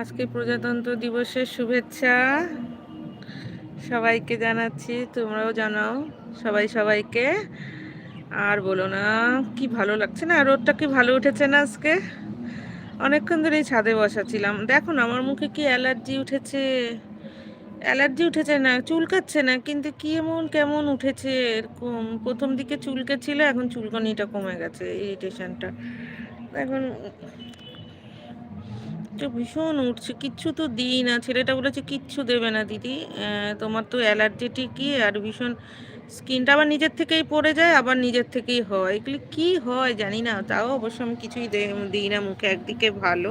আজকে প্রজাতন্ত্র দিবসের শুভেচ্ছা সবাইকে জানাচ্ছি, তোমরাও জানাও, সবাই সবাইকে। আর বলো না, কি ভালো লাগছে না? রোদটা কি ভালো উঠেছে না আজকে? অনেকক্ষণ ধরেই ছাদে বসাছিলাম। দেখো না, আমার মুখে কি অ্যালার্জি উঠেছে? অ্যালার্জি উঠেছে না, চুলকাচ্ছে না, কিন্তু কি এমন, কেমন উঠেছে? এরকম, প্রথম দিকে চুলকে ছিল, এখন চুলকানিটা কমে গেছে ইরিটেশনটা এখন তো ভীষণ উঠছে, কিচ্ছু তো দিই না, ছেলেটা বলেছে কিচ্ছু দেবে না দিদি। তোমার তো অ্যালার্জেটিকই আর ভীষণ স্কিনটা আবার নিজের থেকেই পড়ে যায়, আবার নিজের থেকেই হয়। এগুলি কি হয় জানি না, তাও অবশ্য আমি কিছুই দিই না, মুখে একদিকে ভালো।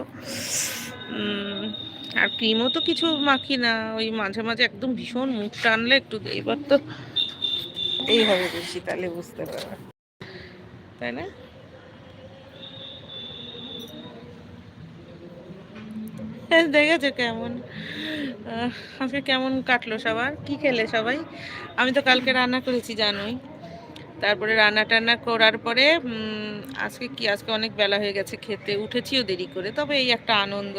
আর ক্রিমও তো কিছু মাখি না, ওই মাঝে মাঝে একদম ভীষণ মুখ টানলে একটু এবার তো এই হবে বেশি, তাহলে বুঝতে পারবে। তাই না? দেখেছ কেমন? আজকে কেমন কাটলো সবার? কি খেলে সবাই? আমি তো কালকে রান্না করেছি, জানোই। তারপরে রান্না টান্না করার পরে আজকে কি? আজকে অনেক বেলা হয়ে গেছে খেতে। উঠেছিও দেরি করে। তবে এই একটা আনন্দ।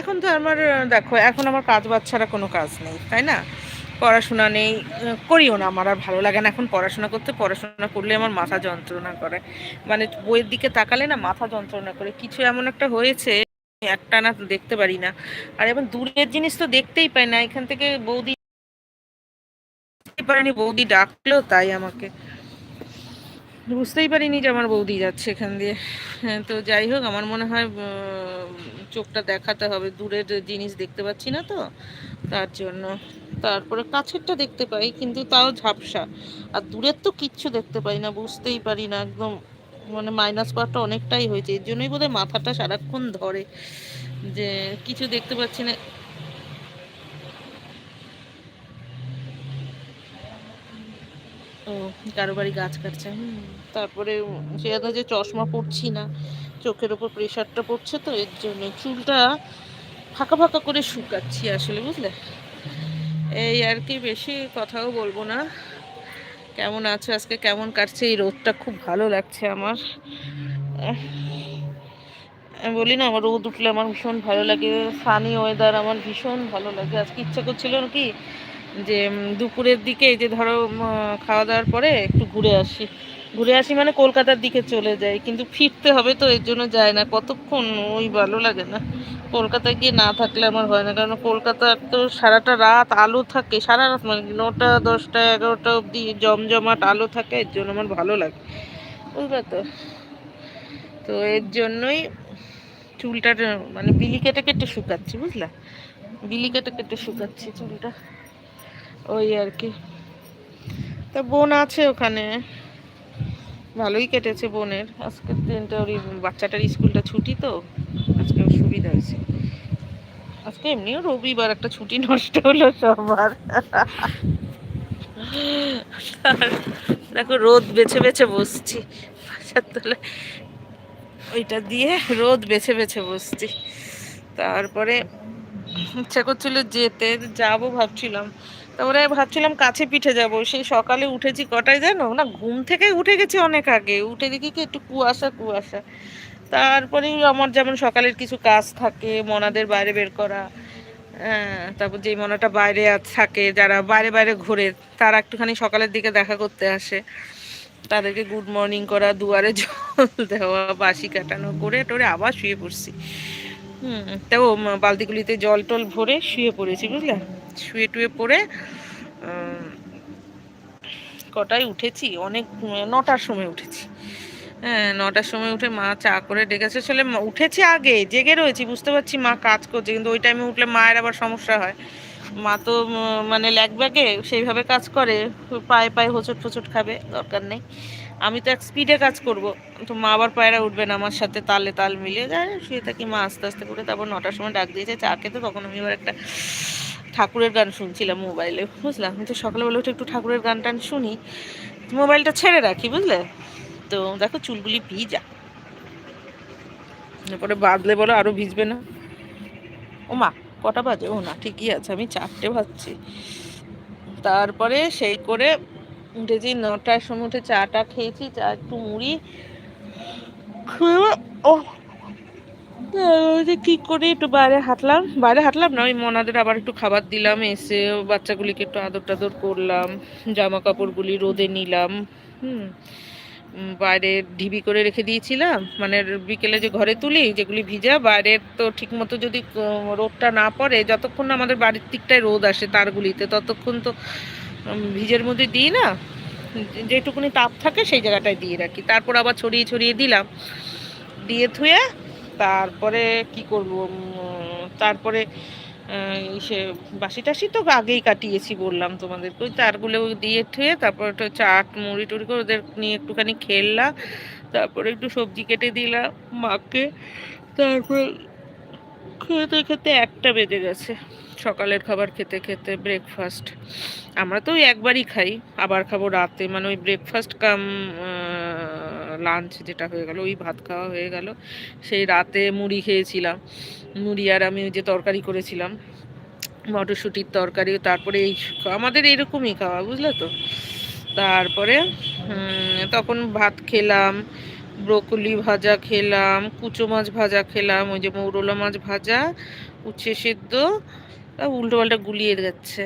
এখন তো আমার, দেখো, এখন আমার কাজ বাচ্চারা কোনো কাজ নেই, তাই না? পড়াশোনা নেই। করিও না আমার আর ভালো লাগে না। এখন পড়াশোনা করতে, পড়াশোনা করলে আমার মাথা যন্ত্রণা করে। মানে বইয়ের দিকে তাকালে না মাথা যন্ত্রণা করে। কিছু এমন একটা হয়েছে একটা না দেখতে পারি না। আর এবার দূরের জিনিস তো দেখতেই পাই না। এখান থেকে বৌদি পারেনি, বৌদি ডাকলো তাই আমাকে। বুঝতেই পারিনি যে আমার বৌদি যাচ্ছে এখান দিয়ে। হ্যাঁ তো যাই হোক, আমার মনে হয় চোখটা দেখাতে হবে। দূরের জিনিস দেখতে পাচ্ছি না তো, তার জন্য। তারপরে কাছেরটা দেখতে পাই, কিন্তু তাও ঝাপসা। আর দূরের তো কিচ্ছু দেখতে পাই না, বুঝতেই পারি না, একদম মানে মাইনাস পাওয়ারটা অনেকটাই হয়েছে। এর জন্যই বোধহয় মাথাটা সারাক্ষণ ধরে যে কিছু দেখতে পাচ্ছি না। ও, কারও বাড়ি গাছ কাটছে। হুম, তারপরে সে যে চশমা পড়ছি না, চোখের ওপর প্রেশারটা পড়ছে তো, এর জন্য চুলটা ফাঁকা ফাঁকা করে শুকাচ্ছি আসলে, বুঝলে? এই আর কি, বেশি কথাও বলব না। কেমন আছো? আজকে কেমন কাটছে? এই রোদটা খুব ভালো লাগছে আমার। আমি বলি না, আমার রোদ উঠলে আমার ভীষণ ভালো লাগে। সানি ওয়েদার আমার ভীষণ ভালো লাগে। আজকে ইচ্ছা করছিল কি যে দুপুরের দিকে এই যে ধরো খাওয়া দাওয়ার পরে একটু ঘুরে আসি। ঘুরে আসি মানে কলকাতার দিকে চলে যাই, কিন্তু ফিরতে হবে তো, এর জন্য যায় না, কতক্ষণ ওই ভালো লাগে না। কলকাতায় গিয়ে না থাকলে আমার হয় না, কারণ কলকাতার তো সারাটা রাত আলো থাকে, সারা রাত মানে নটা, দশটা, এগারোটা অবধি জমজমাট আলো থাকে, এর জন্য আমার ভালো লাগে। বুঝলে তো? তো এর জন্যই চুলটা মানে বিলি কেটে কেটে শুকাচ্ছি, বুঝলা? বিলি কেটে কেটে শুকাচ্ছি চুলটা, ওই আর কি। তা বোন আছে ওখানে? ভালোই কেটেছে বোনের। আজকের দিনটা ওই বাচ্চাটার স্কুলটা ছুটি তো, আজকে সুবিধা হয়েছে। আজকে এমনিও রবিবার, একটা ছুটি নষ্ট হলো সবার। দেখো রোদ বেছে বেছে বসছি। ওইটা দিয়ে রোদ বেছে বেছে বসছি। তারপরে ইচ্ছা করছিল যেতে, যাব ভাবছিলাম। তারপরে ভাবছিলাম কাছে পিঠে যাব। সেই সকালে উঠেছি কটায় জানো? না, ঘুম থেকে উঠে গেছি অনেক আগে। উঠে দেখি কি একটু কুয়াশা কুয়াশা। তারপরে আমার যেমন সকালের কিছু কাজ থাকে, মনাদের বাইরে বের করা হ্যাঁ তারপর যে মনাটা বাইরে থাকে, যারা বাইরে বাইরে ঘোরে, তারা একটুখানি সকালের দিকে দেখা করতে আসে। তাদেরকে গুড মর্নিং করা, দুয়ারে জল দেওয়া বাসি কাটানো, করে টোরে আবার শুয়ে পড়ছি। হুম তাও বালতিগুলিতে জল টল ভরে শুয়ে পড়েছি, বুঝলে? শুয়ে টুয়ে পড়ে কটায় উঠেছি? অনেক, নটার সময় উঠেছি। হ্যাঁ নটার সময় উঠে মা চা করে ডেকেছে। আসলে উঠেছি আগে, জেগে রয়েছি, বুঝতে পারছি মা কাজ করছে, কিন্তু ওই টাইমে উঠলে মায়ের আবার সমস্যা হয়। মা তো মানে ল্যাগ ব্যাগে সেইভাবে কাজ করে, পায়ে পায়ে হোঁচট ফোচট খাবে, দরকার নেই। আমি তো এক স্পিডে কাজ করব। তো মা আবার পায়রা উঠবে না আমার সাথে, তালে তাল মিলিয়ে যায়, শুয়ে থাকি মা আস্তে আস্তে করে তারপর নটার সময় ডাক দিয়েছে চা খেতে। তখন আমি এবার একটা ঠাকুরের গান শুনছিলাম মোবাইলে বুঝলাম তো সকালবেলা উঠে একটু ঠাকুরের গান টান শুনি। মোবাইলটা ছেড়ে রাখি, বুঝলে? তো দেখো চুলগুলি ভিজা। এরপরে বাঁধলে বলো আরও ভিজবে না। ও মা, কটা বাজে? ও না, ঠিকই আছে, আমি চারটে ভাবছি তারপরে সেই করে উঠেছি, নটার সময় উঠে চাটা খেয়েছি, চা একটু মুড়ি। ও যে কি করে একটু বাইরে হাঁটলাম। বাইরে হাঁটলাম না, ওই মনাদের আবার একটু খাবার দিলাম, এসে বাচ্চাগুলিকে একটু আদর টাদর করলাম জামা কাপড়গুলি রোদে নিলাম, হুম। বাইরে ঢিবি করে রেখে দিয়েছিলাম মানে বিকেলে যে ঘরে তুলি, যেগুলি ভিজা, বাইরের তো ঠিক মতো যদি রোদটা না পড়ে, যতক্ষণ না আমাদের বাড়ির দিকটায় রোদ আসে তারগুলিতে, ততক্ষণ তো ভিজের মধ্যে দিই না, যেটুকুনি তাপ থাকে সেই জায়গাটায় দিয়ে রাখি। তারপর আবার ছড়িয়ে ছড়িয়ে দিলাম। দিয়ে থুয়ে তারপরে কি করব? তারপরে সে বাসি টাসি তো আগেই কাটিয়েছি বললাম তোমাদেরকে। ওই তারগুলো দিয়ে ঠুয়ে তারপর একটু চাট, মুড়ি টুড়ি করে ওদের নিয়ে একটুখানি খেললাম। তারপরে একটু সবজি কেটে দিলাম মাকে। তারপর খেতে খেতে একটা বেজে গেছে। সকালের খাবার খেতে খেতে ব্রেকফাস্ট আমরা তো ওই একবারই খাই, আবার খাব রাতে। মানে ওই ব্রেকফাস্ট কাম লাঞ্চ যেটা হয়ে গেল, ওই ভাত খাওয়া হয়ে গেল। সেই রাতে মুড়ি খেয়েছিলাম। মুড়ি আর আমি ওই যে তরকারি করেছিলাম। মটরশুঁটির তরকারি, তারপরে এই আমাদের এরকমই খাওয়া, বুঝলে তো? তারপরে তখন ভাত খেলাম। ব্রোকলি ভাজা খেলাম, কুচো মাছ ভাজা খেলাম, ওই যে মৌরলা মাছ ভাজা, উচ্ছে সেদ্ধ উল্টো পাল্টা গুলিয়ে যাচ্ছে।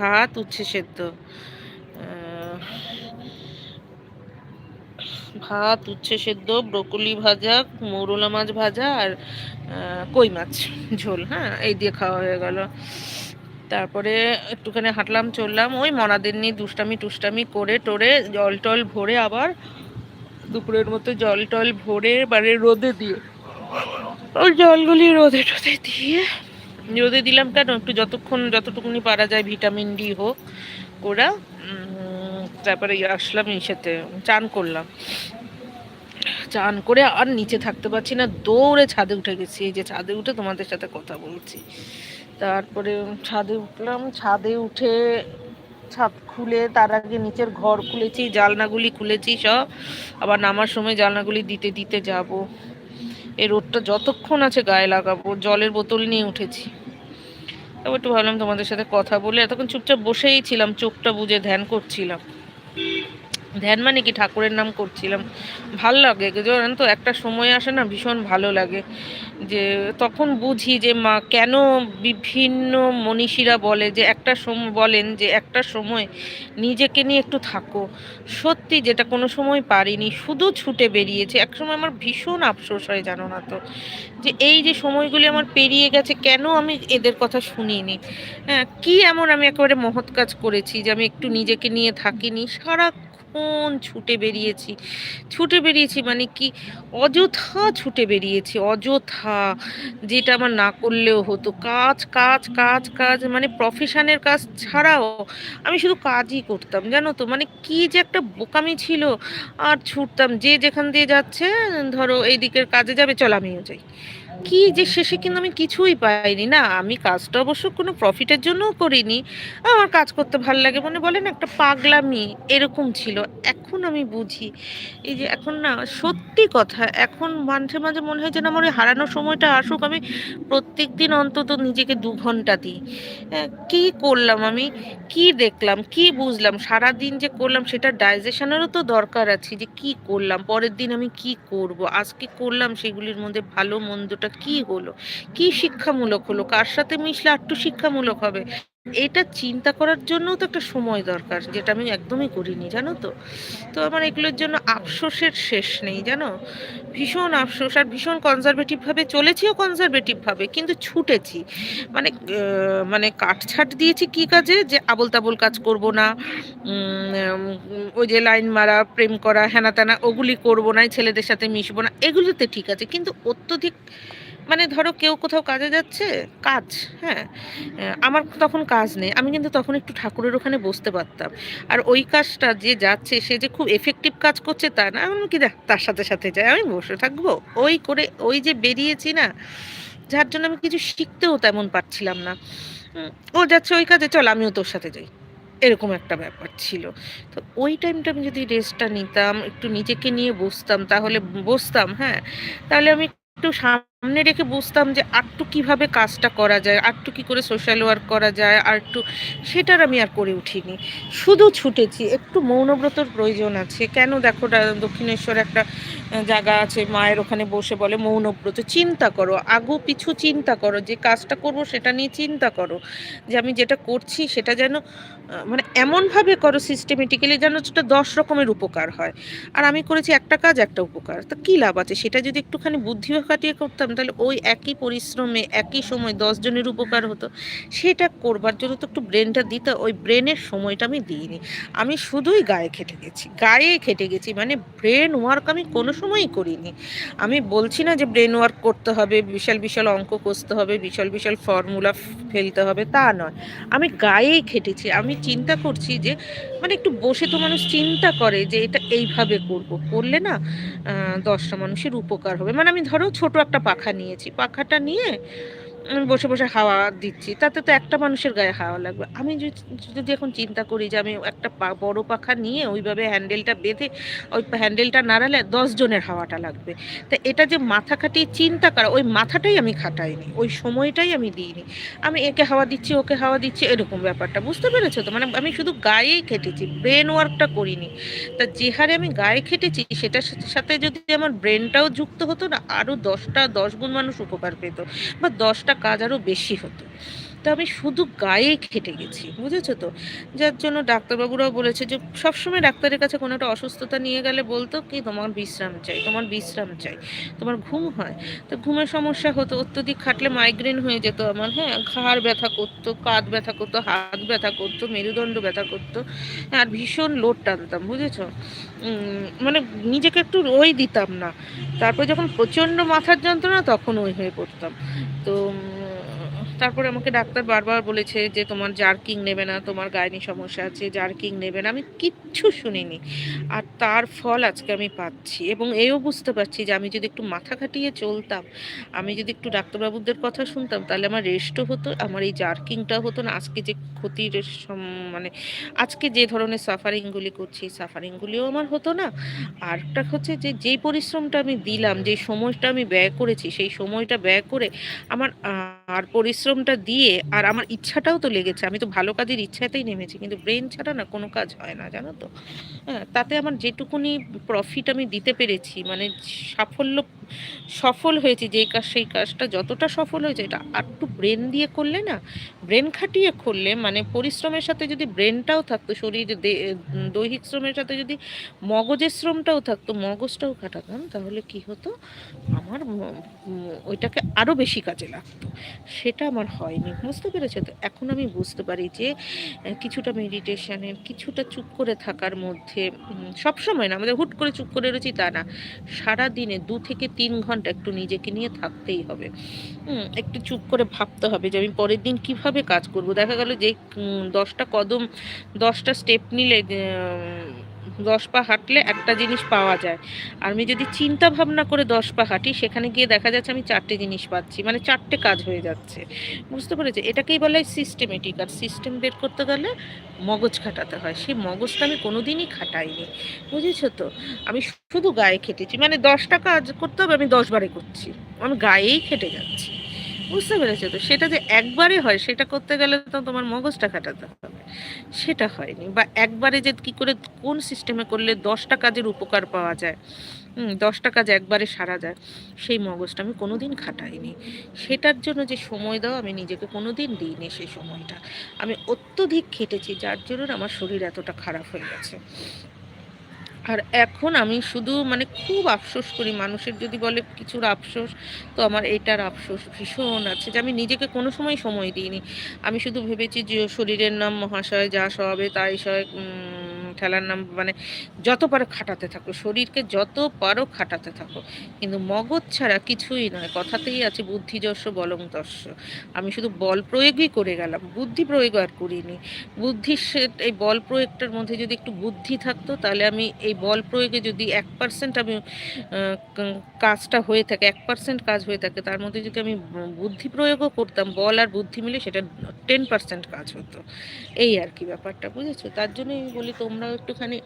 ভাত, উচ্ছে সেদ্ধ। ভাত, উচ্ছে সেদ্ধ, ব্রকলি ভাজা, মৌরলা মাছ ভাজা আর কই মাছ, ঝোল হ্যাঁ এই দিয়ে খাওয়া হয়ে গেল। তারপরে একটুখানি হাঁটলাম, চললাম, ওই মনাদের নিয়ে দুষ্টামি টুষ্টামি করে টোরে জল টল ভরে আবার দুপুরের মতো জল টল ভরে মানে রোদে দিয়ে। ওই জলগুলি রোদে টোদে দিয়ে, রোদে দিলাম কেন? একটু যতক্ষণ, যতটুকুনি পারা যায় ভিটামিন ডি হোক, ওরা তারপরে আসলাম সাথে, চান করলাম। চান করে আর নিচে থাকতে পারছি না, দৌড়ে ছাদে উঠে গেছি। এই যে ছাদে উঠে তোমাদের সাথে কথা বলছি। তারপরে ছাদে উঠলাম, ছাদে উঠে ছাদ খুলে, তার আগে নিচের ঘর খুলেছি, জালনাগুলি খুলেছি সব। আবার নামার সময় জালনাগুলি দিতে দিতে যাব। এই রোদটা যতক্ষণ আছে গায়ে লাগাবো, জলের বোতল নিয়ে উঠেছি। তারপর একটু ভাবলাম তোমাদের সাথে কথা বলে, এতক্ষণ চুপচাপ বসেই ছিলাম, চোখটা বুঝে ধ্যান করছিলাম। ধ্যান মানে কি? ঠাকুরের নাম করছিলাম। ভালো লাগে জানেন তো? একটা সময় আসে না, ভীষণ ভালো লাগে। যে তখন বুঝি যে মা কেন বিভিন্ন মনীষীরা বলে যে একটা সময় বলেন যে একটা সময় নিজেকে নিয়ে একটু থাকো। সত্যি যেটা কোনো সময় পারিনি, শুধু ছুটে বেরিয়েছে। এক সময় আমার ভীষণ আফসোস হয়, জানো না তো? যে এই যে সময়গুলি আমার পেরিয়ে গেছে, কেন আমি এদের কথা শুনিনি? হ্যাঁ কী এমন আমি একেবারে মহৎ কাজ করেছি যে আমি একটু নিজেকে নিয়ে থাকিনি? সারা কতক্ষণ ছুটে বেরিয়েছি। ছুটে বেরিয়েছি মানে কি? অযথা ছুটে বেরিয়েছি, অযথা যেটা আমার না করলেও হতো। কাজ কাজ কাজ কাজ মানে প্রফেশনের কাজ ছাড়াও আমি শুধু কাজই করতাম, জানো তো? মানে কি যে একটা বোকামি ছিল, আর ছুটতাম, যে যেখান দিয়ে যাচ্ছে, ধরো এই দিকের কাজে যাবে, চল আমিও যাই। কি যে শেষে কিন্তু আমি কিছুই পাইনি। না, আমি কাজটা অবশ্য কোনো প্রফিটের জন্যও করিনি। আমার কাজ করতে ভালো লাগে মানে বলেন একটা পাগলামি এরকম ছিল। এখন আমি বুঝি, এই যে এখন না সত্যি কথা, এখন মাঝে মাঝে মনে হয় যেন আমার ওই হারানোর সময়টা আসুক, আমি প্রত্যেক দিন অন্তত নিজেকে দু ঘণ্টা দিই। কি করলাম আমি? কি দেখলাম? কি বুঝলাম? সারা দিন যে করলাম সেটা ডাইজেশনেরও তো দরকার আছে যে কি করলাম? পরের দিন আমি কি করব? আজকে করলাম সেগুলির মধ্যে ভালো কি হলো? কি শিক্ষামূলক হলো? কার সাথে মিশলে আর শিক্ষামূলক হবে? এটা চিন্তা করার জন্যও তো একটা সময় দরকার, যেটা আমি একদমই করিনি, জানো তো? তো আমার এগুলোর জন্য আফসোসের শেষ নেই, জানো? ভীষণ আফসোস, আর ভীষণ কনজারভেটিভভাবে চলেছিও কনজারভেটিভভাবে কিন্তু ছুটেছি। মানে মানে কাটছাট দিয়েছি কি কাজে? যে আবল তাবল কাজ করব না ওই যে লাইন মারা, প্রেম করা হেনা তেনা ওগুলি করব না, ছেলেদের সাথে মিশবো না, এগুলোতে ঠিক আছে, কিন্তু অত্যধিক মানে ধরো কেউ কোথাও কাজে যাচ্ছে, কাজ হ্যাঁ আমার তখন কাজ নেই, আমি কিন্তু তখন একটু ঠাকুরের ওখানে বসতে পারতাম। আর ওই কাজটা যে যাচ্ছে, সে যে খুব এফেক্টিভ কাজ করছে তা না, আমি কি দেখ, তার সাথে সাথে যাই, আমি বসে থাকব। ওই করে, ওই যে বেরিয়েছি না, যার জন্য আমি কিছু শিখতেও তেমন পারছিলাম না। ও যাচ্ছে ওই কাজে, চল আমিও তোর সাথে যাই। এরকম একটা ব্যাপার ছিল। তো ওই টাইমটা আমি যদি রেস্টটা নিতাম, একটু নিজেকে নিয়ে বসতাম, তাহলে বসতাম হ্যাঁ তাহলে আমি একটু সামনে রেখে বুঝতাম যে আরটু কীভাবে কাজটা করা যায় আরটু কি করে সোশ্যাল ওয়ার্ক করা যায়, আর একটু সেটার আমি আর করে উঠিনি। শুধু ছুটেছি, একটু মৌনব্রতর প্রয়োজন আছে। কেন দেখো দক্ষিণেশ্বর একটা জায়গা আছে, মায়ের ওখানে বসে বলে মৌনব্রত। চিন্তা করো, আগু পিছু চিন্তা করো, যে কাজটা করব সেটা নিয়ে চিন্তা করো। যে আমি যেটা করছি সেটা যেন মানে এমনভাবে করো সিস্টেমেটিক্যালি যেন সেটা দশ রকমের উপকার হয়। আর আমি করেছি একটা কাজ, একটা উপকার। তা কী লাভ আছে? সেটা যদি একটুখানি বুদ্ধি খাটিয়ে করতাম, তাহলে ওই একই পরিশ্রমে, একই সময় দশজনের উপকার হতো। সেটা করবার জন্য তো একটু ব্রেনটা দিতে, ওই ব্রেনের সময়টা আমি দিইনি। আমি শুধুই গায়ে খেটে গেছি গায়ে খেটে গেছি। মানে ব্রেন ওয়ার্ক আমি কোনো সময়ই করিনি। আমি বলছি না যে ব্রেন ওয়ার্ক করতে হবে, বিশাল বিশাল অঙ্ক কষতে হবে, বিশাল বিশাল ফর্মুলা ফেলতে হবে, তা নয়। আমি গায়েই খেটেছি। আমি চিন্তা করছি যে মানে একটু বসে তো মানুষ চিন্তা করে যে, এটা এইভাবে করব। করলে না দশটা মানুষের উপকার হবে। মানে আমি ধরো ছোট একটা পাখা নিয়েছি। পাখাটা নিয়ে বসে বসে হাওয়া দিচ্ছি, তাতে তো একটা মানুষের গায়ে হাওয়া লাগবে। আমি যদি এখন চিন্তা করি যে আমি একটা বড় পাখা নিয়ে ওইভাবে হ্যান্ডেলটা বেঁধে, ওই হ্যান্ডেলটা নাড়ালে জনের হাওয়াটা লাগবে। তা এটা যে মাথা খাটিয়ে চিন্তা করা, ওই মাথাটাই আমি খাটাইনি, ওই সময়টাই আমি দিইনি। আমি একে হাওয়া দিচ্ছি, ওকে হাওয়া দিচ্ছি, এরকম ব্যাপারটা, বুঝতে পেরেছ তো? মানে আমি শুধু গায়েই খেটেছি, ব্রেন ওয়ার্কটা করিনি। তা যে হারে আমি গায়ে খেটেছি, সেটার সাথে যদি আমার ব্রেনটাও যুক্ত হতো না আরও দশটা, দশ গুণ মানুষ উপকার পেত, বা দশটা কাজ আরও বেশি হতো। তো আমি শুধু গায়ে খেটে গেছি, বুঝেছ তো? যার জন্য ডাক্তারবাবুরাও বলেছে যে, সবসময় ডাক্তারের কাছে কোনো একটা অসুস্থতা নিয়ে গেলে বলতো, কি তোমার বিশ্রাম চাই, তোমার বিশ্রাম চাই, তোমার ঘুম হয়? তো ঘুমের সমস্যা হতো, অত্যধিক খাটলে মাইগ্রেন হয়ে যেত আমার হ্যাঁ? ঘাড় ব্যথা করতো, কাঁধ ব্যথা করতো, হাত ব্যথা করতো, মেরুদণ্ড ব্যথা করতো, আর ভীষণ লোড টানতাম, বুঝেছ? মানে নিজেকে একটু ওই দিতাম না। তারপর যখন প্রচণ্ড মাথার যন্ত্রণা, তখন ওই হয়ে পড়তাম। তো তারপরে আমাকে ডাক্তার বারবার বলেছে যে তোমার জার্কিং নেবে না, তোমার গায়নি সমস্যা আছে জার্কিং নেবে না। আমি কিচ্ছু শুনিনি। আর তার ফল আজকে আমি পাচ্ছি এবং এও বুঝতে পারছি যে আমি যদি একটু মাথা খাটিয়ে চলতাম, আমি যদি একটু ডাক্তারবাবুদের কথা শুনতাম, তাহলে আমার রেস্টও হতো, আমার এই জার্কিংটা হতো না। আজকে যে ক্ষতির মানে আজকে যে ধরনের সাফারিংগুলি করছি সাফারিংগুলিও আমার হতো না। আরটা হচ্ছে যে, যেই পরিশ্রমটা আমি দিলাম যে সময়টা আমি ব্যয় করেছি, সেই সময়টা ব্যয় করে আমার আর পরিশ্রমটা দিয়ে আর আমার ইচ্ছাটাও তো লেগেছে। আমি তো ভালো কাজের ইচ্ছাতেই নেমেছি, কিন্তু ব্রেন ছাড়া না কোনো কাজ হয় না, জানো তো? হ্যাঁ তাতে আমার যেটুকুনি প্রফিট আমি দিতে পেরেছি মানে সাফল্য সফল হয়েছি, যেই কাজ, সেই কাজটা যতটা সফল হয়েছে, এটা আর একটু ব্রেন দিয়ে করলে না, ব্রেন খাটিয়ে করলে মানে পরিশ্রমের সাথে যদি ব্রেনটাও থাকতো, শরীর দৈহিক শ্রমের সাথে যদি মগজের শ্রমটাও থাকতো, মগজটাও খাটাতাম, তাহলে কি হতো? আমার ওইটাকে আরও বেশি কাজে লাগতো। সেটা আমার হয়নি, বুঝতে পেরেছে তো? এখন আমি বুঝতে পারি যে কিছুটা মেডিটেশনের কিছুটা চুপ করে থাকার মধ্যে সব সময় না, আমাদের হুট করে চুপ করে রয়েছি তা না সারা দিনে দু থেকে তিন ঘণ্টা একটু নিজেকে নিয়ে থাকতেই হবে। একটু চুপ করে ভাবতে হবে যে আমি পরের দিন কীভাবে কাজ করব। দেখা গেল যে দশটা কদম, দশটা স্টেপ নিলে দশ পা হাঁটলে একটা জিনিস পাওয়া যায়। আর আমি যদি চিন্তা ভাবনা করে দশ পা হাঁটি, সেখানে গিয়ে দেখা যাচ্ছে আমি চারটে জিনিস পাচ্ছি মানে চারটে কাজ হয়ে যাচ্ছে। বুঝতে পেরেছি? এটাকেই বলা হয় সিস্টেমেটিক আর সিস্টেম বের করতে গেলে মগজ খাটাতে হয়। সেই মগজটা আমি কোনোদিনই খাটাইনি। বুঝেছ তো? আমি শুধু গায়ে খেটেছি। মানে দশটা কাজ করতে হবে, আমি দশ বারে করছি। আমি গায়েই খেটে যাচ্ছি। বুঝতে পেরেছ তো? সেটা যে একবারে হয়, সেটা করতে গেলে তো তোমার মগজটা খাটাতে হবে। সেটা হয়নি। বা একবারে যে কি করে, কোন সিস্টেমে করলে দশটা কাজের উপকার পাওয়া যায় দশটা কাজ একবারে সারা যায়, সেই মগজটা আমি কোনো দিন খাটাইনি। সেটার জন্য যে সময় দাও, আমি নিজেকে কোনো দিন দিইনি সেই সময়টা। আমি অত্যধিক খেটেছি, যার জন্য আমার শরীর এতটা খারাপ হয়ে গেছে। আর এখন আমি শুধু মানে খুব আফসোস করি, মানুষের যদি বলে কিছুর আফসোস, তো আমার এটার আফসোস ভীষণ আছে যে আমি নিজেকে কোনো সময় সময় দিইনি। আমি শুধু ভেবেছি যে শরীরের নাম মহাশয়, যা সবে তাই সয় ঠেলার নাম মানে যত পারো খাটাতে থাকো, শরীরকে যত পারো খাটাতে থাকো। কিন্তু মগজ ছাড়া কিছুই নয়, কথাতেই আছে বুদ্ধিযশ বলং দর্শ আমি শুধু বল প্রয়োগই করে গেলাম, বুদ্ধি প্রয়োগ আর করিনি। বুদ্ধির এই বল প্রয়োগটার মধ্যে যদি একটু বুদ্ধি থাকতো, তাহলে আমি এই বল প্রয়োগে যদি এক পার্সেন্ট আমি কাজটা হয়ে থাকে, এক পার্সেন্ট কাজ হয়ে থাকে, তার মধ্যে যদি আমি বুদ্ধি প্রয়োগও করতাম, বল আর বুদ্ধি মিলে সেটা টেন পার্সেন্ট কাজ হতো। এই আর কি ব্যাপারটা, বুঝেছ? তার জন্যই বলি তোমরাও একটুখানি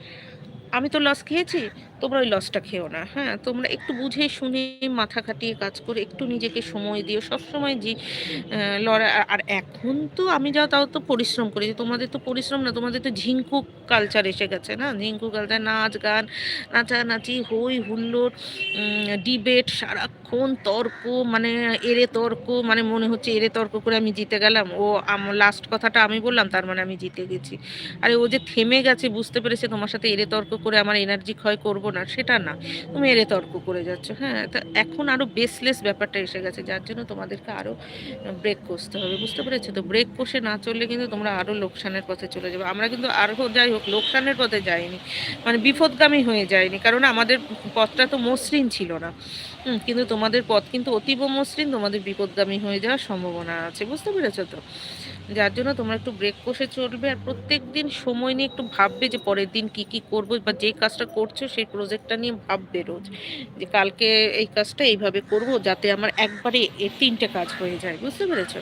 আমি তো লস খেয়েছি তোমরা ওই লসটা খেও না। হ্যাঁ তোমরা একটু বুঝে শুনে মাথা খাটিয়ে কাজ করে একটু নিজেকে সময় দিও। সবসময় আহ, লড়া আর- এখন তো আমি যাও তাও তো পরিশ্রম করি তোমাদের তো পরিশ্রম না তোমাদের তো ঝিঙ্কু কালচার এসে গেছে না? ঝিঙ্কু কালচার নাচ গান নাচানাচি হই হুল্লোড় ডিবেট সারাক্ষণ তর্ক মানে এরে তর্ক মানে মনে হচ্ছে এরে তর্ক করে আমি জিতে গেলাম। ও লাস্ট কথাটা আমি বললাম তার মানে আমি জিতে গেছি। আরে ও যে থেমে গেছে বুঝতে পেরেছে তোমার সাথে এরে তর্ক করে আমার এনার্জি ক্ষয় করব না, সেটা না। তুমি এরে তর্ক করে যাচ্ছ হ্যাঁ তা এখন আরও বেসলেস ব্যাপারটা এসে গেছে, যার জন্য তোমাদেরকে আরও ব্রেক কষতে হবে, বুঝতে পেরেছ? তো ব্রেক কষে না চললে কিন্তু তোমরা আরও লোকসানের পথে চলে যাবে। আমরা কিন্তু আরও যাই হোক, লোকসানের পথে যাইনি মানে বিপদগামী হয়ে যায়নি কারণ আমাদের পথটা তো মসৃণ ছিল না। কিন্তু তোমাদের পথ কিন্তু অতীব মসৃণ, তোমাদের বিপদগামী হয়ে যাওয়ার সম্ভাবনা আছে, বুঝতে পেরেছ তো? যার জন্য তোমরা একটু ব্রেক কষে চলবে আর প্রত্যেক দিন সময় নিয়ে একটু ভাববে যে পরের দিন কি কি করব বা যে কাজটা করছ সেই প্রজেক্টটা নিয়ে ভাববে রোজ যে কালকে এই কাজটা এইভাবে করব যাতে আমার একবারে তিনটে কাজ হয়ে যায়, বুঝতে পেরেছ?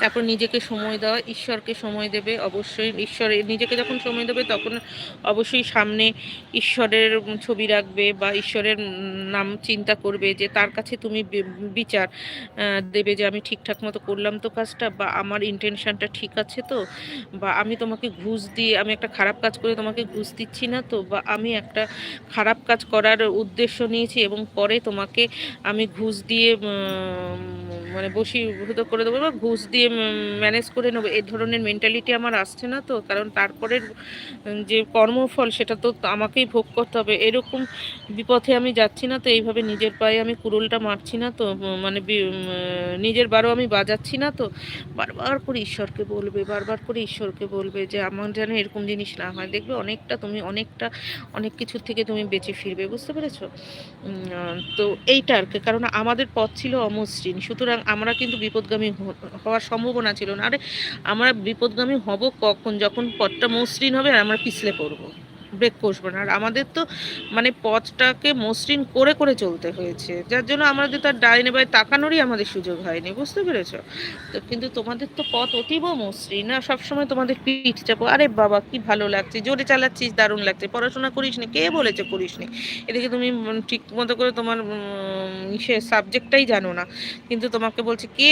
তারপর নিজেকে সময় দেওয়া ঈশ্বরকে সময় দেবে, অবশ্যই। ঈশ্বরের নিজেকে যখন সময় দেবে, তখন অবশ্যই সামনে ঈশ্বরের ছবি রাখবে বা ঈশ্বরের নাম চিন্তা করবে যে তার কাছে তুমি বিচার দেবে যে আমি ঠিকঠাক মতো করলাম তো কাজটা বা আমার ইন্টেনশনটা ঠিক আছে তো? বা আমি তোমাকে ঘুষ দিয়ে, আমি একটা খারাপ কাজ করে তোমাকে ঘুষ দিচ্ছি না তো? বা আমি একটা খারাপ কাজ করার উদ্দেশ্য নিয়েছি এবং পরে তোমাকে আমি ঘুষ দিয়ে মানে বশীভূত করে দেবো বা ঘুষ দিয়ে ম্যানেজ করে নেব। এই ধরনের মেন্টালিটি আমার আসছে না তো, কারণ তারপরের যে কর্মফল সেটা তো আমাকেই ভোগ করতে হবে। এরকম বিপথে আমি যাচ্ছি না তো, এইভাবে নিজের পায়ে আমি কুড়ুলটা মারছি না তো মানে নিজের বারো আমি বাজাচ্ছি না তো। বারবার করে ঈশ্বরকে বলবে, বারবার করে ঈশ্বরকে বলবে যে, আমার যেন এরকম জিনিস না হয়। দেখবে অনেকটা তুমি অনেকটা, অনেক কিছুর থেকে তুমি বেঁচে ফিরবে, বুঝতে পেরেছ? তো এইটা আর কি, কারণ আমাদের পথ ছিল অমসৃণ। সুতরাং আমরা কিন্তু বিপদগামী হওয়ার সম্ভাবনা ছিল না। আরে আমরা বিপদগামী হব কখন? যখন পথটা মসৃণ হবে আর আমরা পিছলে পড়ব। ব্রেক কষবো না। আর আমাদের তো মানে পথটাকে মসৃণ করে করে চলতে হয়েছে। যার জন্য আমাদের তো আর ডাইনে বাই তাকানোরই আমাদের সুযোগ হয়নি বুঝতে পেরেছ? তো কিন্তু তোমাদের তো পথ অতীব মসৃণ না সবসময় তোমাদের পিঠ চাপো। আরে বাবা কি ভালো লাগছে জোরে চালাচ্ছিস দারুণ লাগছে। পড়াশোনা করিস নি কে বলেছে করিস নি? এদিকে তুমি ঠিক মতো করে তোমার সে সাবজেক্টটাই জানো না। কিন্তু তোমাকে বলছে কে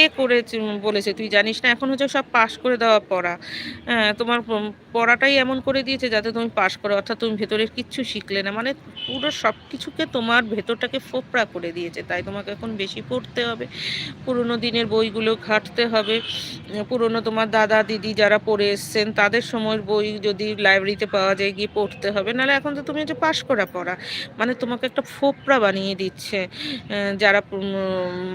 উম, বলেছে তুই জানিস না? এখন হচ্ছে সব পাশ করে দেওয়া পড়া। হ্যাঁ তোমার পড়াটাই এমন করে দিয়েছে যাতে তুমি পাশ করো। অর্থাৎ তুমি ভেতরের কিচ্ছু শিখলে না। মানে পুরো সব কিছুকে তোমার ভেতরটাকে ফোপড়া করে দিয়েছে। তাই তোমাকে এখন বেশি পড়তে হবে। পুরোনো দিনের বইগুলো ঘাঁটতে হবে। পুরনো তোমার দাদা, দিদি যারা পড়ে এসছেন, তাদের সময়ের বই যদি লাইব্রেরিতে পাওয়া যায় গিয়ে পড়তে হবে। নাহলে এখন তো তুমি হচ্ছে পাশ করা পড়া। মানে তোমাকে একটা ফোপড়া বানিয়ে দিচ্ছে। যারা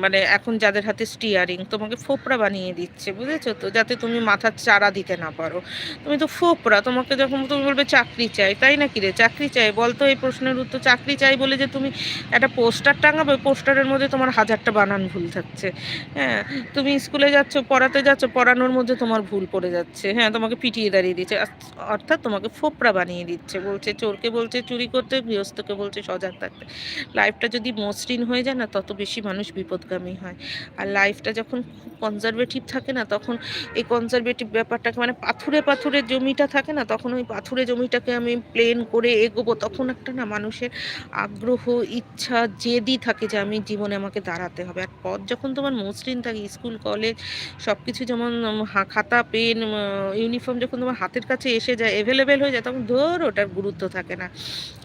মানে এখন যাদের হাতে স্টিয়ারিং তোমাকে ফোপড়া বানিয়ে দিচ্ছে। বুঝেছ তো? যাতে তুমি মাথার চারা দিতে না পারো। তুমি তো ফোপড়া। তোমাকে যখন তুমি বলবে চাকরি চাই, তাই নাকি রে? চাকরি চাই। বলতো এই প্রশ্নের উত্তর। চাকরি চাই বলে যে তুমি একটা পোস্টার টাঙাবে, পোস্টারের মধ্যে তোমার হাজারটা বানান ভুল থাকছে। হ্যাঁ তুমি স্কুলে যাচ্ছ, পড়াতে যাচ্ছ, পড়ানোর মধ্যে তোমার ভুল পড়ে যাচ্ছে। হ্যাঁ তোমাকে পিটিয়ে দাঁড়িয়ে দিচ্ছে অর্থাৎ তোমাকে ফোপড়া বানিয়ে দিচ্ছে। বলছে, চোরকে বলছে চুরি করতে, গৃহস্থকে বলছে সজাগ থাকতে। লাইফটা যদি মসৃণ হয়ে যায় না, তত বেশি মানুষ বিপদগামী হয়। আর লাইফটা যখন খুব কনজারভেটিভ থাকে না, তখন এই কনজারভেটিভ ব্যাপারটাকে মানে পাথুরে পাথুরে জমিটা থাকে না, তখন ওই পাথুরে জমিটাকে আমি প্লেন করে এগোবো, তখন একটা না মানুষের আগ্রহ, ইচ্ছা জেদি থাকে যে আমি জীবনে আমাকে দাঁড়াতে হবে। আর পথ যখন তোমার মসৃণ থাকে, স্কুল কলেজ সব কিছু যেমন খাতা, পেন ইউনিফর্ম যখন তোমার হাতের কাছে এসে যায় অ্যাভেলেবেল হয়ে যায়, তখন ধর ওটার গুরুত্ব থাকে না।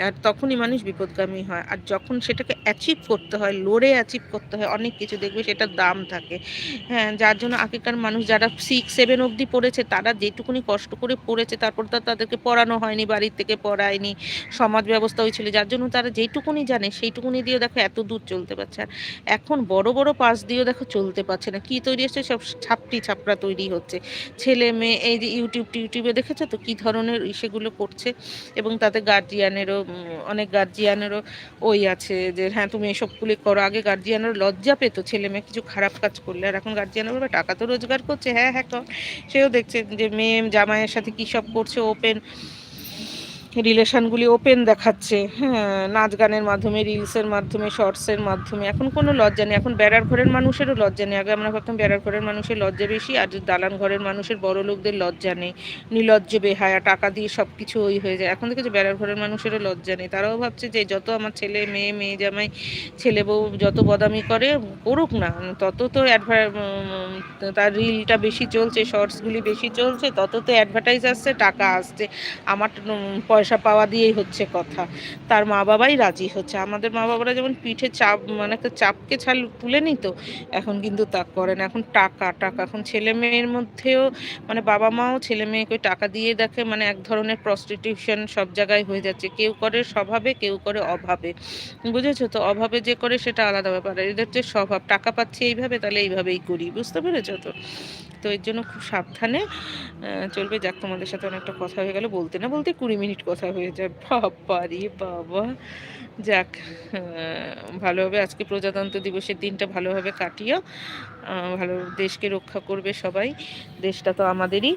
আর তখনই মানুষ বিপদগামী হয়। আর যখন সেটাকে অ্যাচিভ করতে হয়, লড়ে অ্যাচিভ করতে হয়, অনেক কিছু দেখবে সেটার দাম থাকে। হ্যাঁ যার জন্য আগেকার মানুষ যারা সিক্স সেভেন অবধি পড়েছে, তারা যেটুকুনি কষ্ট করে পড়েছে, তারপর তাদেরকে পড়ানো হয়নি, বাড়ির থেকে পড়ায়নি, সমাজ ব্যবস্থা হয়েছিল, যার জন্য তারা যেইটুকুনি জানে সেইটুকুনি দিয়ে দেখো এত দূর চলতে পারছে আর এখন বড় বড় পাস দিয়েও দেখো চলতে পারছে না। কি তৈরি হচ্ছে? সব ছাপটি ছাপড়া তৈরি হচ্ছে। ছেলে মেয়ে, এই যে ইউটিউব টিউটিউবে দেখেছ তো কি ধরনের সেগুলো করছে? এবং তাতে গার্জিয়ানেরও অনেক গার্জিয়ানেরও ওই আছে যে হ্যাঁ তুমি এসব করো। আগে গার্জিয়ানেরও লজ্জা পেতো, ছেলে মেয়ে কিছু খারাপ কাজ করলে। আর এখন গার্জিয়ানের বলবে, টাকা তো রোজগার করছে হ্যাঁ হ্যাঁ সেও দেখছে যে, মেয়ে জামাইয়ের সাথে কী সব করছে? ওপেন রিলেশনগুলি ওপেন দেখাচ্ছে। হ্যাঁ নাচ গানের মাধ্যমে রিলসের মাধ্যমে শর্টসের মাধ্যমে। এখন কোনো লজ্জা নেই। এখন বেড়ার ঘরের মানুষেরও লজ্জা নেই। আগে আমরা ভাবতাম বেড়ার ঘরের মানুষের লজ্জা বেশি, আর দালান ঘরের মানুষের বড় লোকদের লজ্জা নেই। নিলজ্জ, বেহায়া, টাকা দিয়ে সব কিছু ওই হয়ে যায়। এখন দেখেছি বেড়ার ঘরের মানুষেরও লজ্জা নেই। তারাও ভাবছে যে যত আমার ছেলে, মেয়ে মেয়ে জামাই, ছেলে বউ যত বদামি করে, করুক না। তত তো অ্যাডভার তার রিলটা বেশি চলছে শর্টসগুলি বেশি চলছে, তত তো অ্যাডভার্টাইজ আসছে টাকা আসছে। আমার পয়সা পাওয়া দিয়েই হচ্ছে কথা। তার মা বাবাই রাজি হচ্ছে। আমাদের মা বাবারা যেমন পিঠে চাপ মানে একটা চাপকে ছাল তুলে নিত, এখন কিন্তু তা করে না। এখন টাকা টাকা। এখন ছেলে মেয়ের মধ্যেও মানে বাবা মাও ছেলে মেয়েকে টাকা দিয়ে দেখে মানে এক ধরনের প্রস্টিটিউশন সব জায়গায় হয়ে যাচ্ছে। কেউ করে স্বভাবে, কেউ করে অভাবে। বুঝেছ তো? অভাবে যে করে সেটা আলাদা ব্যাপার। এদের যে স্বভাব, টাকা পাচ্ছি এইভাবে, তাহলে এইভাবেই করি। বুঝতে পেরেছ তো? তো এর জন্য খুব সাবধানে চলবে। যাক, তোমাদের সাথে অনেকটা কথা হয়ে গেল। বলতে না বলতে কুড়ি মিনিট কথা হয়ে যায় বাবা। রে বাবা যাক ভালোভাবে আজকে প্রজাতন্ত্র দিবসের দিনটা ভালোভাবে কাটিও। ভালো দেশকে রক্ষা করবে সবাই। দেশটা তো আমাদেরই।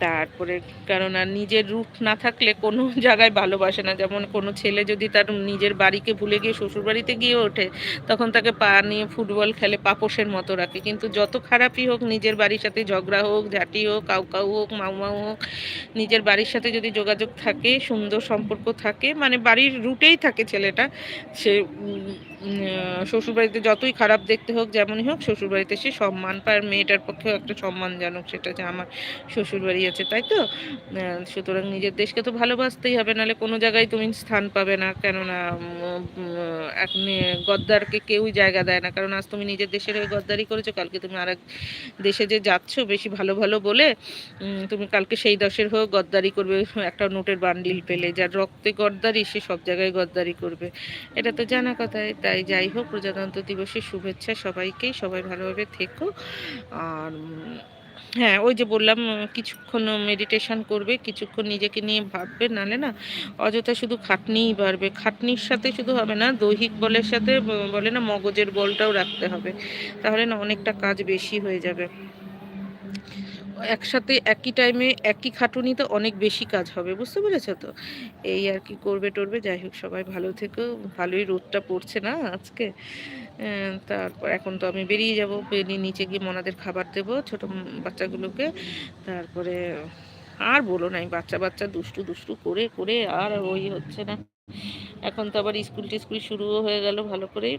তারপরে কেননা নিজের রুট না থাকলে কোনো জায়গায় ভালোবাসে না। যেমন কোনো ছেলে যদি তার নিজের বাড়িকে ভুলে গিয়ে শ্বশুরবাড়িতে গিয়ে ওঠে, তখন তাকে পা নিয়ে ফুটবল খেলে পাপোশের মতো রাখে। কিন্তু যত খারাপই হোক, নিজের বাড়ির সাথে ঝগড়া হোক, ঝাঁটি হোক, কাউ কাউ হোক, মাউ মাউ হোক, নিজের বাড়ির সাথে যদি যোগাযোগ থাকে, সুন্দর সম্পর্ক থাকে মানে বাড়ির রুটেই থাকে ছেলেটা, সে শ্বশুরবাড়িতে যতই খারাপ দেখতে হোক, যেমনই হোক, শ্বশুরবাড়িতে সে সম্মান পায়। আর মেয়েটার পক্ষেও একটা সম্মানজনক সেটা যে আমার শ্বশুরবাড়ি আছে তাই তো? সুতরাং নিজের দেশকে তো ভালোবাসতেই হবে, নাহলে কোনো জায়গায় তুমি স্থান পাবে না, কেননা গদ্দারকে কেউই জায়গা দেয় না। কারণ আজ তুমি নিজের দেশের হয়ে গদ্দারি করেছ, কালকে তুমি আর দেশে যে যাচ্ছ, বেশি ভালো ভালো বলে তুমি কালকে সেই দশের হোক গদ্দারি করবে, একটা নোটের বান্ডিল পেলে। যার রক্তে গদ্দারি, সে সব জায়গায় গদ্দারি করবে। এটা তো জানা কথাই তাই যাই হোক, প্রজাতন্ত্র দিবসের শুভেচ্ছা সবাইকেই, সবাই ভালোভাবে থেকো। আর হ্যাঁ ওই যে বললাম কিছুক্ষণ মেডিটেশন করবে, কিছুক্ষণ নিজেকে নিয়ে ভাববে নালে না অযথা শুধু খাটনিই বাড়বে। খাটনির সাথে শুধু হবে না, দৈহিক বলের সাথে বলে না মগজের বলটাও রাখতে হবে। তাহলে না অনেকটা কাজ বেশি হয়ে যাবে। একসাথে একই টাইমে একই খাটুনিতে অনেক বেশি কাজ হবে, বুঝতে পেরেছ তো? এই আর কি করবে টরবে যাই হোক, সবাই ভালো থেকো। ভালোই রোদটা পড়ছে না আজকে? তারপর এখন তো আমি বেরিয়ে যাব। বেরিয়ে নিচে গিয়ে মনাদের খাবার দেবো ছোট বাচ্চাগুলোকে। তারপরে আর বলো নাই, বাচ্চা বাচ্চা দুষ্টু দুষ্টু করে করে আর ওই হচ্ছে না। এখন তো আবার স্কুল টিস্কুল শুরুও হয়ে গেল ভালো করে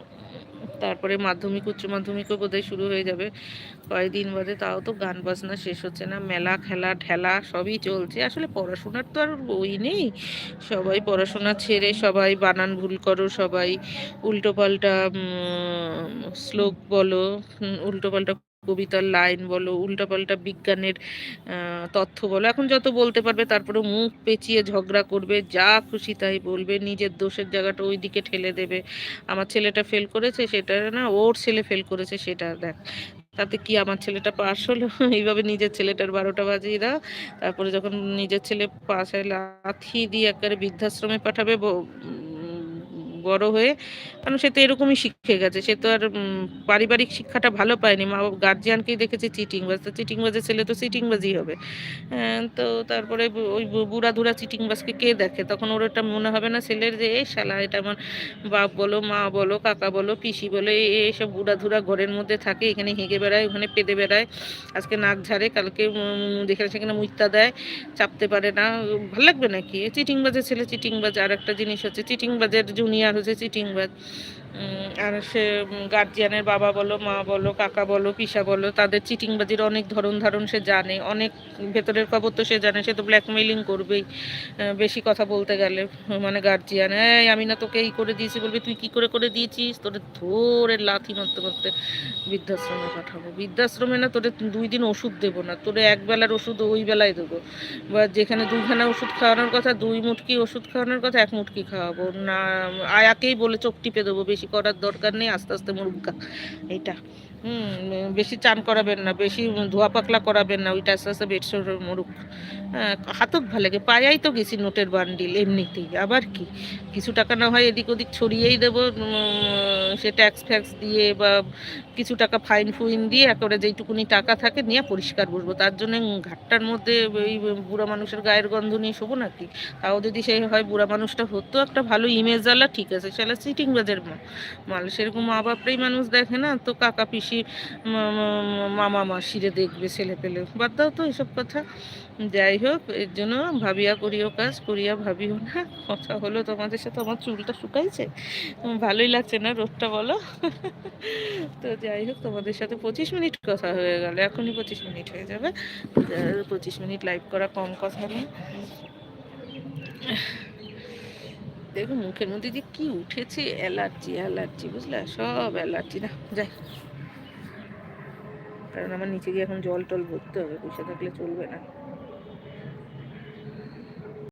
তারপরে মাধ্যমিক, উচ্চ মাধ্যমিকও বোধহয় শুরু হয়ে যাবে। কয়েকদিন বাদে তাও তো গান বাজনা শেষ হচ্ছে না, মেলা, খেলা, ঠেলা সবই চলছে। আসলে পড়াশোনার তো আর বই নেই। সবাই পড়াশোনা ছেড়ে সবাই বানান ভুল করো, সবাই উল্টোপাল্টা শ্লোক বলো উল্টোপাল্টা কবিতার লাইন বলো, উল্টাপাল্টা বিজ্ঞানের তথ্য বলো, এখন যত বলতে পারবে তারপরে মুখ পেঁচিয়ে ঝগড়া করবে, যা খুশি তাই বলবে, নিজের দোষের জায়গাটা ওই দিকে ঠেলে দেবে। আমার ছেলেটা ফেল করেছে সেটা না, ওর ছেলে ফেল করেছে সেটা দেখ। তাতে কি আমার ছেলেটা পাশ হলো? এইভাবে নিজের ছেলেটার বারোটা বাজিয়ে দাও। তারপরে যখন নিজের ছেলে পাশে লাথি দিয়ে একেবারে বৃদ্ধাশ্রমে পাঠাবে বড় হয়ে কারণ সে তো এরকমই শিখে গেছে। সে তো আর পারিবারিক শিক্ষাটা ভালো পায়নি। মা গার্জিয়ানকেই দেখেছে চিটিংবাজ। তো চিটিংবাজের ছেলে তো চিটিংবাজই হবে। তো তারপরে ওই বুড়া ধুরা চিটিংবাজকে কে দেখে? তখন ওর একটা মনে হবে না ছেলের যে, এই শালা, এটা আমার বাপ বলো, মা বলো, কাকা বলো, পিসি বলো এইসব বুড়া ধুরা ঘরের মধ্যে থাকে, এখানে হেগে বেড়ায়, ওখানে পেদে বেড়ায়, আজকে নাক ঝাড়ে, কালকে যেখানে সেখানে মুইতা দেয়, চাপতে পারে না। ভালো লাগবে নাকি? চিটিংবাজের ছেলে চিটিংবাজ। আর একটা জিনিস হচ্ছে, চিটিংবাজের জুনিয়র হচ্ছে চিটিংবাজ। আর সে গার্জিয়ানের বাবা বলো, মা বলো, কাকা বলো, পিসা বলো, তাদের চিটিংবাজির অনেক ধরন ধারণ সে জানে। অনেক ভেতরের খবর তো সে জানে, সে তো ব্ল্যাকমেলিং করবেই। বেশি কথা বলতে গেলে মানে গার্জিয়ান হ্যাঁ আমি না তোকে এই করে দিয়েছি। বলবি, তুই কি করে করে দিয়েছিস? তোরে ধরে লাথি মারতে মারতে বৃদ্ধাশ্রমে পাঠাবো। বৃদ্ধাশ্রমে না তোরে দুই দিন ওষুধ দেবো না, তোরে এক বেলার ওষুধ ওই বেলায় দেবো। বা যেখানে দুইখানা ওষুধ খাওয়ানোর কথা, দুই মুটকি ওষুধ খাওয়ানোর কথা, এক মুটকি খাওয়াবো। না, আয়াকেই বলে চোখ টিপে দেবো বেশি করার দরকার নেই আস্তে আস্তে মুরগা এইটা। হুম বেশি চান করাবেন না, বেশি ধোয়া পাকলা করাবেন না, ওইটা আস্তে আস্তে বেডশোর মরুক। হ্যাঁ হাতক ভালো লাগে, পায়াই তো গেছি নোটের বান্ডিল এমনিতেই, আবার কি? কিছু টাকা না হয় এদিক ওদিক ছড়িয়েই দেবো সে ট্যাক্স ফ্যাক্স দিয়ে বা কিছু টাকা ফাইন ফুইন দিয়ে একেবারে যেইটুকুনি টাকা থাকে নিয়ে পরিষ্কার বসবো। তার জন্য ঘাটটার মধ্যে ওই বুড়া মানুষের গায়ের গন্ধ নিয়ে শোবো নাকি? তাও যদি সে হয় বুড়া মানুষটা হতো একটা ভালো ইমেজ আলা, ঠিক আছে সেটা সিটিং বাজের মা। মাল সেরকম মা বাপরেই মানুষ দেখে না, তো কাকা পিসি মা- মামা মাসিরে দেখবে, ছেলে পেলে। বাদ দাও তো এসব কথা। যাই হোক, এর জন্য ভাবিয়া করিও কাজ, করিয়া ভাবিও না। কথা হলো তোমাদের সাথে আমার চুলটা শুকাইছে। ভালোই লাগছে না রোদটা, বলো? তো যাই হোক, তোমাদের সাথে পঁচিশ মিনিট কথা হয়ে গেল। এখনই পঁচিশ মিনিট হয়ে যাবে। পঁচিশ মিনিট লাইভ করা কম কথা নেই দেখো, মুখের মধ্যে যে কি উঠেছে, অ্যালার্জি অ্যালার্জি, বুঝলা? সব অ্যালার্জি। না যাই কারণ আমার নিচে গিয়ে এখন জল টল ভরতে হবে পয়সা থাকলে চলবে না।